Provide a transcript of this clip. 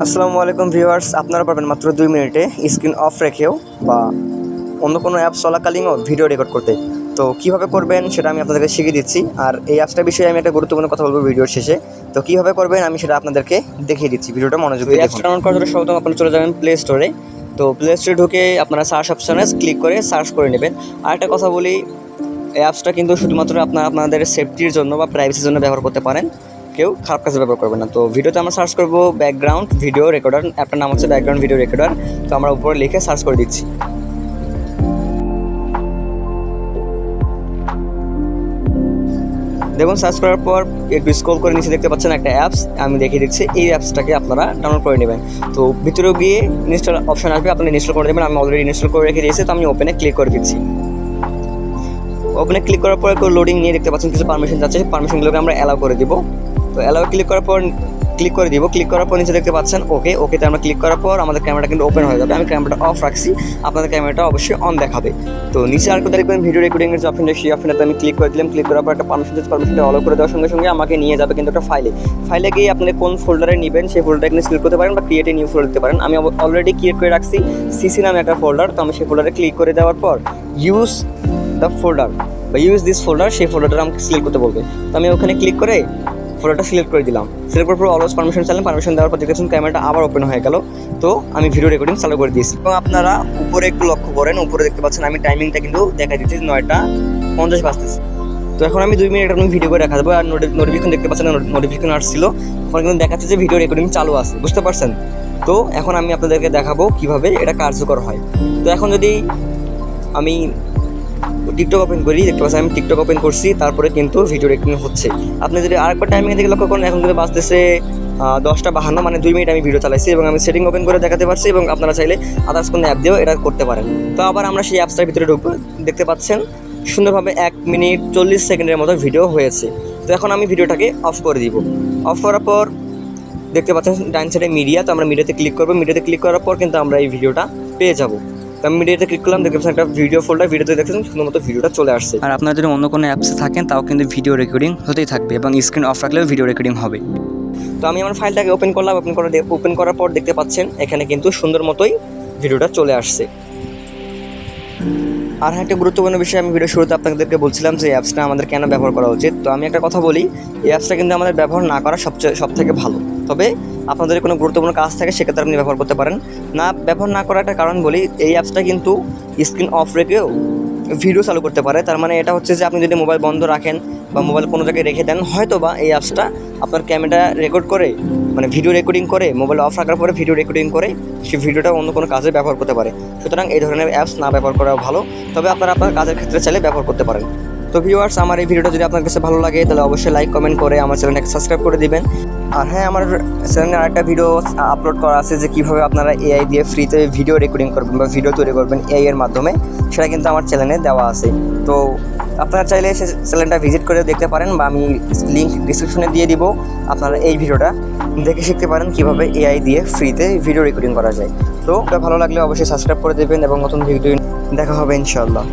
আসসালামু আলাইকুম ভিউয়ার্স, আপনারা পারবেন মাত্র দুই মিনিটে স্ক্রিন অফ রেখেও বা অন্য কোনো অ্যাপ চলাকালীনও ভিডিও রেকর্ড করতে। তো কীভাবে করবেন সেটা আমি আপনাদেরকে শিখিয়ে দিচ্ছি। আর এই অ্যাপসটার বিষয়ে আমি একটা গুরুত্বপূর্ণ কথা বলব ভিডিওর শেষে। তো কীভাবে করবেন আমি সেটা আপনাদেরকে দেখিয়ে দিচ্ছি। ভিডিওটা মনোযোগ দিয়ে অ্যাপসটা ডাউনলোড করার জন্য আপনারা চলে যাবেন প্লে স্টোরে তো প্লে স্টোরে ঢুকে আপনারা সার্চ অপশানে ক্লিক করে সার্চ করে নেবেন। আর একটা কথা বলি এই অ্যাপসটা কিন্তু শুধুমাত্র আপনার আপনাদের সেফটির জন্য বা প্রাইভেসির জন্য ব্যবহার করতে পারেন। কেউ খারাপ কাজে ব্যবহার করবে না। তো ভিডিওতে আমরা সার্চ করব ব্যাকগ্রাউন্ড ভিডিও রেকর্ডার অ্যাপটার নাম হচ্ছে ব্যাকগ্রাউন্ড ভিডিও রেকর্ডার তো আমরা উপরে লিখে সার্চ করে দিচ্ছি। দেখুন সার্চ করার পর একটু স্ক্রল করে নিচে দেখতে পাচ্ছেন একটা অ্যাপস আমি দেখিয়ে দিচ্ছি, এই অ্যাপসটাকে আপনারা ডাউনলোড করে নেবেন। তো ভিতরে গিয়ে ইনস্টল অপশন আসবে, আপনি ইনস্টল করে দেবেন। আমি অলরেডি ইনস্টল করে রেখে দিয়েছি, তো আমি ওপেনে ক্লিক করে দিচ্ছি। ওপেনে ক্লিক করার পর একটু লোডিং নিয়ে দেখতে পাচ্ছেন, কিছু পারমিশন যাচ্ছে, সেই পারমিশনগুলোকে আমরা অ্যালাউ করে দিব। তো অ্যালাউ ক্লিক করার পর ক্লিক করে দিব। ক্লিক করার পর নিচে দেখতে পাচ্ছেন ওকে ওকেতে আমরা ক্লিক করার পর আমাদের ক্যামেরাটা কিন্তু ওপেন হয়ে যাবে। আমি ক্যামেরাটা অফ রাখছি, আপনাদের ক্যামেরাটা অবশ্যই অন দেখাবে। তো নিচে আর কোথাও দেখবেন ভিডিও রেকর্ডিংয়ের যে অপশনটা সেই অপশনটাতে আমি ক্লিক করে দিলাম। ক্লিক করার পর একটা পারমিশন পারমিশনটা অ্যালাউ করে দেওয়ার সঙ্গে সঙ্গে আমাকে নিয়ে যাবে কিন্তু একটা ফাইলে ফাইলে গিয়ে আপনি কোন ফোল্ডারে নেবেন, সেই ফোল্ডার এখানে সিলেক্ট করতে পারেন বা ক্রিয়েট নিউ ফোল্ডার দিতে পারেন। আমি অলরেডি ক্রিয়েট করে রাখছি সিসি নামে একটা ফোল্ডার তো আমি সেই ফোল্ডারে ক্লিক করে দেওয়ার পর ইউজ দ্য ফোল্ডার বা ইউজ দিস ফোল্ডার সেই ফোল্ডারটা আমাকে সিলেক্ট করতে বলবে। তো আমি ওখানে ক্লিক করে ফোল্ডারটা সিলেক্ট করে দিলাম। সিলেক্ট করার পর অলওয়েজ পারমিশন চাইলাম পারমিশন দেওয়ার পর দেখেছেন ক্যামেরাটা আবার ওপেন হয়ে গেল। তো আমি ভিডিও রেকর্ডিং চালু করে দিয়েছি। এবং আপনারা উপরে একটু লক্ষ্য করেন, উপরে দেখতে পাচ্ছেন আমি টাইমিংটা কিন্তু দেখা দিচ্ছি নয়টা পঞ্চাশ বাজতেছে। তো এখন আমি দুই মিনিট এখন ভিডিও করে রাখা দেবো আর নোটিফিকেশন দেখতে পাচ্ছেন নোটিফিকেশন আসছিল। এখন কিন্তু দেখাচ্ছে যে ভিডিও রেকর্ডিং চালু আছে। বুঝতে পারছেন? তো এখন আমি আপনাদেরকে দেখাবো কীভাবে এটা কার্যকর হয়। তো এখন যদি আমি টিকটক ওপেন করি দেখতে পাচ্ছি আমি টিকটক ওপেন করছি তারপরে কিন্তু ভিডিও রেকর্ডিং হচ্ছে। আপনি যদি আরেকবার টাইমিং থেকে লক্ষ্য করেন এখন কিন্তু বাজতেছে আহ, দশটা বাহান্ন মানে দুই মিনিট আমি ভিডিও চালাইছি এবং আমি সেটিং ওপেন করে দেখাতে পারছি এবং আপনারা চাইলে আদার্স কোনো অ্যাপ দিয়েও এটা করতে পারেন। তো আবার আমরা সেই অ্যাপসটার ভিতরে ঢুকবো দেখতে পাচ্ছেন সুন্দরভাবে এক মিনিট চল্লিশ সেকেন্ডের মতো ভিডিও হয়েছে। তো এখন আমি ভিডিওটাকে অফ করে দিব। অফ করার পর দেখতে পাচ্ছেন ডাইন সাইডে মিডিয়া তো আমরা মিডিয়াতে ক্লিক করব। মিডিয়াতে ক্লিক করার পর কিন্তু আমরা এই ভিডিওটা পেয়ে যাব। তো আমি মিডিয়াতে ক্লিক করলাম দেখতে একটা ভিডিও ফোল্ডার ভিডিওতে দেখতেছেন শুধুমাত্র ভিডিওটা চলে আসছে। আর আপনারা যদি অন্য কোনো অ্যাপসে থাকেন তাও কিন্তু ভিডিও রেকর্ডিং হতেই থাকবে এবং স্ক্রিন অফ রাখলেও ভিডিও রেকর্ডিং হবে। তো আমি আমার ফাইলটাকে ওপেন করলাম ওপেন করার ওপেন করার পর দেখতে পাচ্ছেন এখানে কিন্তু সুন্দর মতোই ভিডিওটা চলে আসছে। আর হ্যাঁ, একটা গুরুত্বপূর্ণ বিষয় আমি ভিডিও শুরুতে আপনাদেরকে বলছিলাম যে অ্যাপসটা আমাদের কেন ব্যবহার করা উচিত? তো আমি একটা কথা বলি এই অ্যাপসটা কিন্তু আমাদের ব্যবহার না করা সবচেয়ে সব থেকে ভালো। তবে আপনাদের কোনো গুরুত্বপূর্ণ কাজ থাকে সেক্ষেত্রে আপনি ব্যবহার করতে পারেন। না, ব্যবহার না করার একটা কারণ বলি, এই অ্যাপসটা কিন্তু স্ক্রিন অফ রেখেও ভিডিও চালু করতে পারে। তার মানে এটা হচ্ছে যে আপনি যদি মোবাইল বন্ধ রাখেন বা মোবাইল কোনো জায়গায় রেখে দেন হয়তো বা এই অ্যাপসটা আপনার ক্যামেরা রেকর্ড করে মানে ভিডিও রেকর্ডিং করে মোবাইল অফ রাখার পরে ভিডিও রেকর্ডিং করে, সেই ভিডিওটা অন্য কোনো কাজে ব্যবহার করতে পারে। সুতরাং এই ধরনের অ্যাপস না ব্যবহার করা ভালো। তবে আপনারা আপনার কাজের ক্ষেত্রে চাইলে ব্যবহার করতে পারেন। তো ভিউয়ার্স আমার এই ভিডিওটা যদি আপনার কাছে ভালো লাগে, তাহলে অবশ্যই লাইক কমেন্ট করে আমার চ্যানেলটাকে সাবস্ক্রাইব করে দিবেন। আর হ্যাঁ আমার চ্যানেলে আরেকটা ভিডিও আপলোড করা আছে যে কীভাবে আপনারা এআই দিয়ে ফ্রিতে ভিডিও রেকর্ডিং করবেন বা ভিডিও তৈরি করবেন এআই এর মাধ্যমে, সেটা কিন্তু আমার চ্যানেলে দেওয়া আছে। তো আপনারা চাইলে সে চ্যানেলটা ভিজিট করে দেখতে পারেন বা আমি লিঙ্ক ডিসক্রিপশনে দিয়ে দিব, আপনারা এই ভিডিওটা দেখে শিখতে পারেন কীভাবে এআই দিয়ে ফ্রিতে ভিডিও রেকর্ডিং করা যায়। তো ভালো লাগলে অবশ্যই সাবস্ক্রাইব করে দেবেন এবং নতুন ভিডিও দেখা হবে ইনশাআল্লাহ।